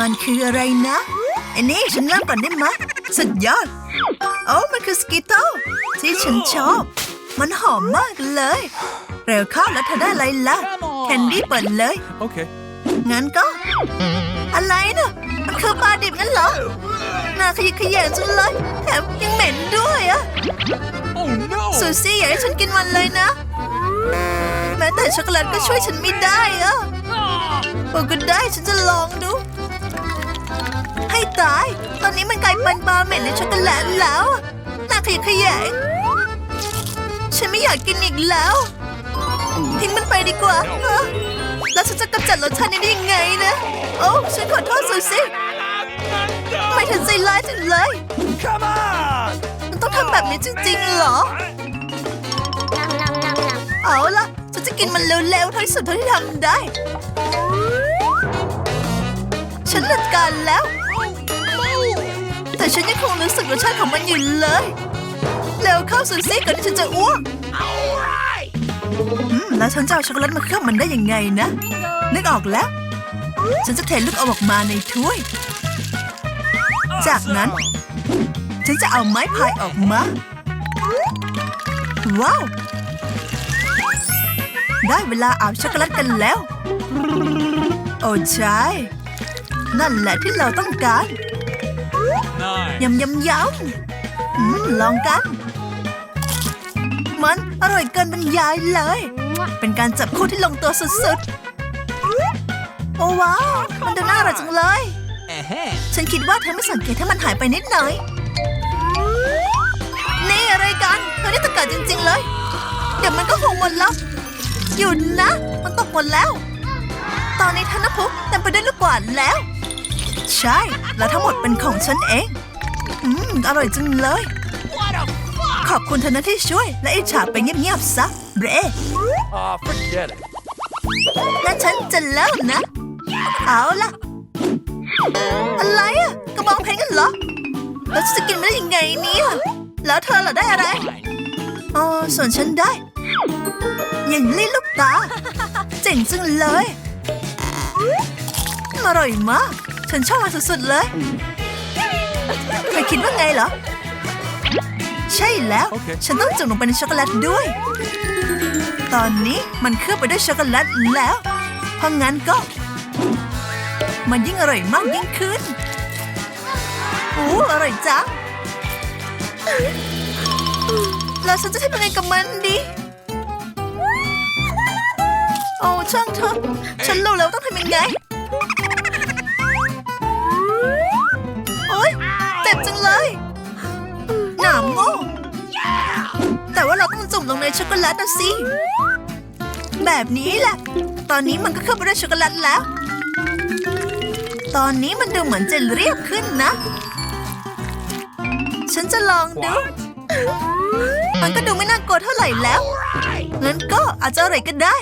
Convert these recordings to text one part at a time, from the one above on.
มันคืออะไรนะ อันนี้ฉันเริ่มก่อนได้ไหมะสุดยอด โอ้มันคือสกิตเตลที่ฉันชอบ มันหอมมากเลย เร็วเข้าแล้วเธอได้อะไรล่ะ แคนดี้เปิดเลย Okay. งั้นก็ อะไรเนะมันคือปลาดิบงั้นเหรอน่าขยิกขยงจังเลยแถมยังเหม็นด้วยอะ Oh no! ซูซี่อยากให้ฉันกินมันเลยนะ แม้แต่ช็อกโกแลตก็ช่วยฉันไม่ได้อะ โอ้ก็ได้ฉันจะลองดู ให้ตาย ตอนนี้มันกลายเป็นปลาเหม็นในช็อกโกแลตแล้วน่าขยิกขยงฉันไม่อยากกินอีกแล้ว ทิ้งมันไปดีกว่าฮะแล้วฉันจะกำจัดรสชาตินี้ได้ยังไงนะโอ้ฉันขอโทษซูซี่ทำไม่เธอใจร้ายจังเลยมันต้องทำแบบนี้จริงๆเหรอเอาล่ะฉันจะกินมันเร็วๆเท่าที่สุดเท่าที่ทำได้ ฉันจัดการแล้ว แต่ฉันยังคงรู้สึกรสชาติของมันอยู่เลยเร็วเข้าซูซี่ก่อนที่ฉันจะอ้วกอืมแล้วฉันจะเอาช็อกโกแลตมาเคลือบมันได้ยังไงนะ นึกออกแล้ว ฉันจะเทลูกอมออกมาในถ้วย จากนั้น ฉันจะเอาไม้พายออกมา ว้าว ได้เวลาอาบช็อกโกแลตกันแล้ว โอ้ใช่ นั่นแหละที่เราต้องการ Nice. ยำยำยำอืมลองกัน มันอร่อยเกินบรรยายเลย เป็นการจับคู่ที่ลงตัวสุดๆ โอ้ว้าว มันดูน่าอร่อยจังเลย Uh-huh. ฉันคิดว่าเธอไม่สังเกตถ้ามันหายไปนิดหน่อย นี่อะไรกัน เธอได้ตะกาจริงๆเลย เดี๋ยวมันก็คงหมดแล้วหยุดนะ มันตกหมดแล้ว ตอนนี้ท่านนภพเต็มไปด้วยลูกกวาดแล้ว ใช่ แล้วทั้งหมดเป็นของฉันเอง อืม อร่อยจังเลย ขอบคุณเธอนะที่ช่วย และอิจฉาไปเงียบๆซะ เบร Ah, forget it. และฉันจะเริ่มนะ เอาล่ะ อะไรอะกระบองเพชรกันเหรอ แล้วฉันจะกินมันได้ยังไงเนี่ย แล้วเธอล่ะได้อะไร อ๋อ ส่วนฉันได้ อย่างลี่ลูกตา เจ๋งจังเลย อร่อยมาก ฉันชอบมันสุดๆเลยเธอคิดว่าไงเหรอ ใช่แล้วโอเคฉันต้องจุ่มลงไปในช็อกโกแลตด้วย ตอนนี้มันเคลือบไปด้วยช็อกโกแลตแล้ว เพราะงั้นก็ มันยิ่งอร่อยมากยิ่งขึ้นโอ้อร่อยจังแล้วฉันจะทำยังไงกับมันดี โอ้ช่างเถอะ ฉันรู้แล้วต้องทำยังไง แต่ว่าเราต้องจุ่มลงในช็อกโกแลตนะสิ แบบนี้แหละ ตอนนี้มันก็เข้าไปด้วยช็อกโกแลตแล้ว ตอนนี้มันดูเหมือนจะเรียบขึ้นนะ ฉันจะลองดู มันก็ดูไม่น่ากลัวเท่าไหร่แล้ว งั้นก็อาจจะอะไรก็ได้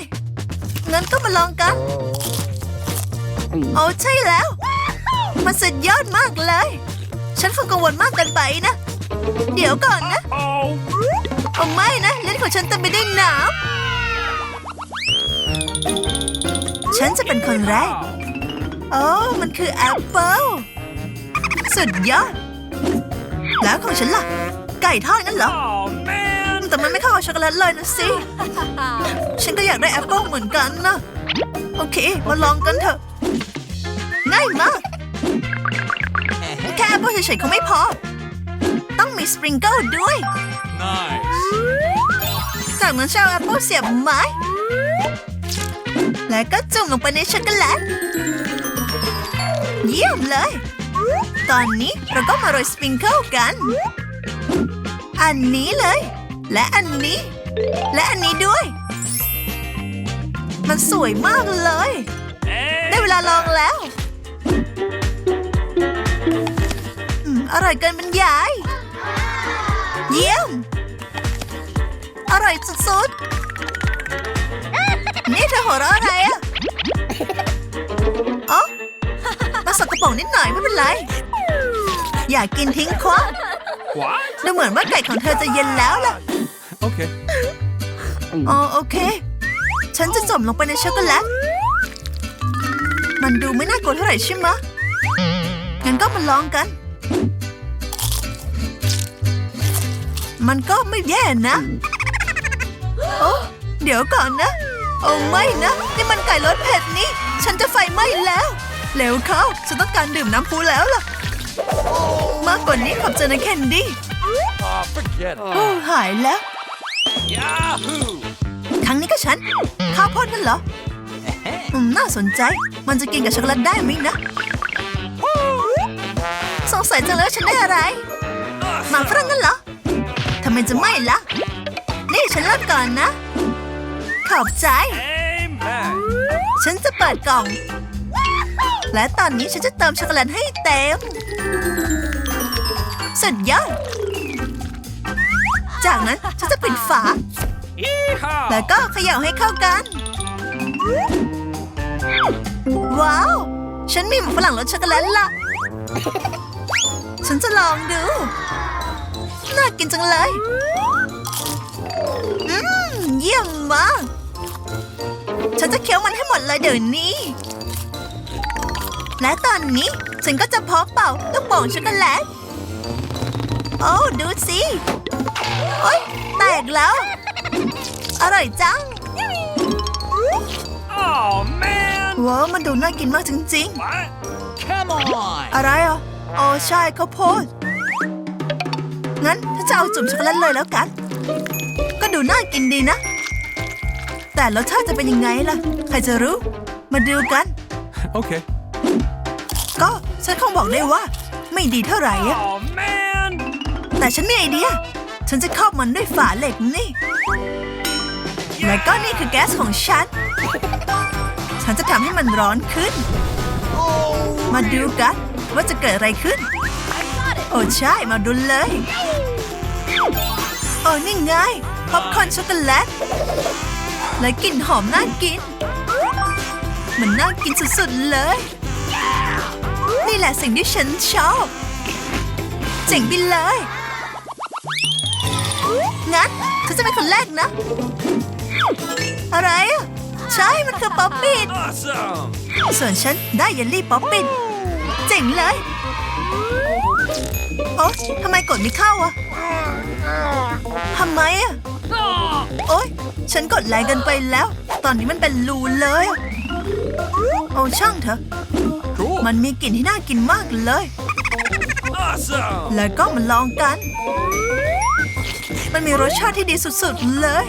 งั้นก็มาลองกันโอ้ใช่แล้ว มันสุดยอดมากเลย ฉันคงกังวลมากเกินไปนะ เดี๋ยวก่อนนะ โอ้ไม่นะ เล่นของฉันเต็มไปด้วยน้ำฉันจะเป็นคนแรก โอ้มันคือแอปเปิลสุดยอด แล้วของฉันล่ะ ไก่ทอดงั้นเหรอ Oh man. แต่มันไม่เข้ากับช็อกโกแลตเลยนะสิ ฉันก็อยากได้แอปเปิลเหมือนกันนะ โอเค มาลองกันเถอะ ง่ายมาก แค่แอปเปิลเฉยๆเขาไม่พอ ต้องมีสปริงเกิลด้วย Nice. จากนั้นจะเอาแอปเปิลเสียบไม้ แล้วก็จุ่มลงไปในช็อกโกแลต เยี่ยมเลย ตอนนี้เราก็มาโรยสปริงเกิลกัน อันนี้เลย และอันนี้ และอันนี้ด้วย มันสวยมากเลย ได้เวลาลองแล้วอร่อยเกินบรรยาย เยี่ยม ร่อยสุดๆ นี่เธอหัวเราะอะไรอะอ๋อมาสกปรกนิดหน่อยไม่เป็นไร อยากกินทิ้งคว้าง What? ดูเหมือนว่าไก่ของเธอจะเย็นแล้วล่ะ Okay. อ๋อโอเค ฉันจะจุ่มลงไปในช็อกโกแลต มันดูไม่น่ากลัวเท่าไหร่ใช่ไหมะงั้นก็มาลองกัน มันก็ไม่แย่นะ โอ้เดี๋ยวก่อนนะ โอ้ไม่นะ นี่มันไก่รสเผ็ดนี่ ฉันจะไฟไหม้แล้ว เร็วเข้า ฉันต้องการดื่มน้ำพุแล้วล่ะ มากกว่านี้ขอบใจนะแคนดี้ Oh, forget it. โอ้หายแล้ว Yahoo! ครั้งนี้ก็ฉัน ข้าวโพดนั่นเหรออืมน่าสนใจ มันจะกินกับช็อกโกแลตได้ไหมนะ สงสัยจังเลยว่าฉันได้อะไร หมาฝรั่งนั่นเหรอทำไมจะไม่ละ นี่ฉันเริ่มก่อนนะ ขอบใจ Amen. ฉันจะเปิดกล่อง และตอนนี้ฉันจะเติมช็อกโกแลตให้เต็ม สุดยอด จากนั้นฉันจะปิดฝา Yeehaw! แล้วก็เขย่าให้เข้ากัน ว้าว ฉันมีหมูฝรั่งรสช็อกโกแลตละ ฉันจะลองดู น่ากินจังเลยอืม เยี่ยมมาก ฉันจะเคี้ยวมันให้หมดเลยเดี๋ยวนี้ และตอนนี้ฉันก็จะเพาะเป่าลูกโป่งช็อกโกแลต โอ้ดูสิโอ๊ยแตกแล้ว อร่อยจัง Oh, man! ว้าวมันดูน่ากินมากจริง What? Come on! ๆ อะไรอะอ๋อใช่ข้าวโพดงั้นถ้าจะเอาจุ่มช็อกโกแลตเลยแล้วกันก็ ดูน่ากินดีนะ แต่รสชาติจะเป็นยังไงล่ะ ใครจะรู้ มาดูกัน Okay. ก็ฉันคงบอกได้ว่า ไม่ดีเท่าไหร่อะ Oh, man! แต่ฉันมีไอเดีย ฉันจะครอบมันด้วยฝาเหล็กนี่ และก็นี่คือแก๊สของฉัน ฉันจะทำให้มันร้อนขึ้น มาดูกันว่าจะเกิดอะไรขึ้น โอ้ใช่ มาดูเลย โอ้นี่ไง ป๊อปคอร์นช็อกโกแลต และกลิ่นหอมน่ากิน มันน่ากินสุดๆเลย นี่แหละสิ่งที่ฉันชอบ เจ๋งไปเลย งั้นฉันจะเป็นคนแรกนะ อะไรอะใช่มันคือป๊อปปี้ Awesome! ส่วนฉันได้เยลลี่ป๊อปปิ้นเจ๋งเลยโอ๊ยทำไมกดไม่เข้าอะทำไมอะ Oh, โอ๊ย ฉันกดแรงเกันไปแล้ว ตอนนี้มันเป็นรูเลยอะโอ้ช่างเถอะ cool. มันมีกลิ่นที่น่ากินมากเลย Awesome! แล้วก็มาลองกัน มันมีรสชาติที่ดีสุดๆเลย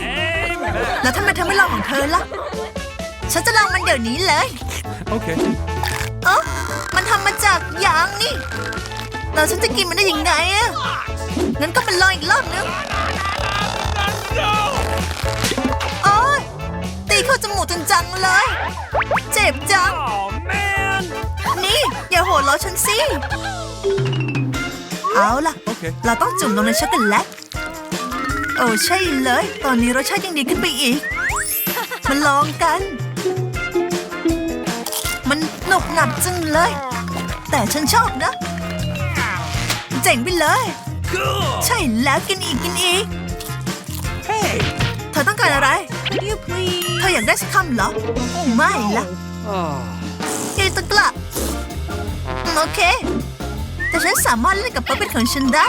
Amen. แล้วทำไมเธอไม่ลองของเธอล่ะ ฉันจะลองมันเดี๋ยวนี้เลย Okay. เออมันทำมาจากยางนี่แล้วฉันจะกินมันได้ยังไงอะงั้นก็มาลองอีกรอบนึงโอ๊ยตี เข้าจมูกจนจังเลย เจ็บจัง Oh, man! นี่ อย่าโหดล้อฉันสิ เอาล่ะ Okay. เราต้องจุ่มลงในช็อกโกแลตโอ้ใช่เลย ตอนนี้รสชาติยังดีขึ้นไปอีก มาลองกัน มันหนุบหนับจังเลย แต่ฉันชอบนะ เจ๋งไปเลย Cool! ใช่แล้วกินอีกกินอีก Hey! เธอต้องการอะไร Could you please? เธออยากได้สักคำเหรอ ไม่ละ Oh. ยายตะกละอืมโอเค แต่ฉันสามารถเล่นกับป๊อปเป็นของฉันได้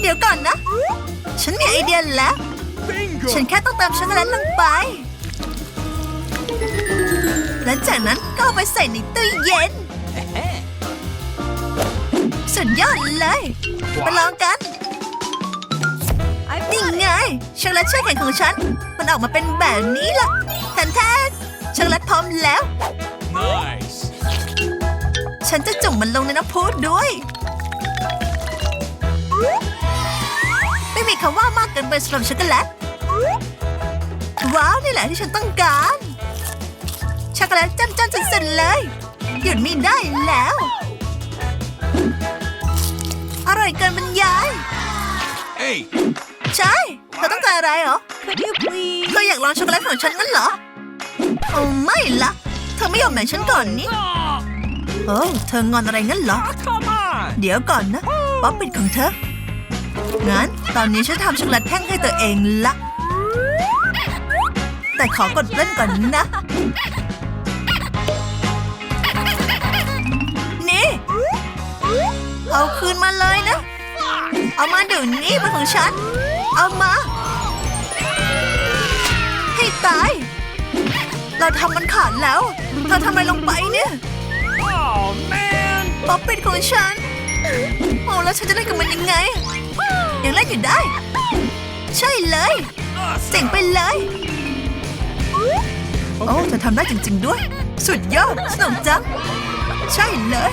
เดี๋ยวก่อนนะ ฉันมีไอเดียแล้ว Bingo! ฉันแค่ต้องเติมช็อกโกแลตลงไปและจากนั้นก็เอาไปใส่ในตู้เย็น สุดยอดเลย มาลองกัน I've นี่ไงช็อกโกแลตแช่แข็งของฉัน มันออกมาเป็นแบบนี้ล่ะแทนแทนช็อกโกแลตพร้อมแล้ว Nice! ฉันจะจุ่มมันลงในน้ำพุด้วย ไม่มีคำว่ามากเกินไปสำหรับช็อกโกแลตว้าว นี่แหละที่ฉันต้องการ ช็อกโกแลตจ้ำๆสุดๆเลยหยุดไม่ได้แล้ว อร่อยเกินบรรยาย Hey! ใช่เธอต้องการอะไรเหรอเธออยากลองช็อกโกแลตของฉันงั้นเหรอโอ้ไม่ละเธอไม่ยอมแบ่งฉันก่อนนี่โอ้เธองอนอะไรงั้นเหรอ เดี๋ยวก่อนนะ ป๊อปปิดของเธอ งั้น ตอนนี้ฉันทำช็อกโกแลตแท่งให้ตัวเองละ แต่ขอกดเล่นก่อนนะ นี่ เอาคืนมาเลยนะ เอามาเดี๋ยวนี้มาของฉัน เอามา ให้ตาย เราทำมันขาดแล้วเธอทำอะไรลงไปเนี่ย Oh, man. ป๊อปเป็นของฉันโอ้แล้วฉันจะเล่นกับมันยังไง ยังเล่นอยู่ได้ ใช่เลย เจ๋งไปเลย โอ้เธอทำได้จริง ๆ ด้วย สุดยอดสนุกจัง ใช่เลย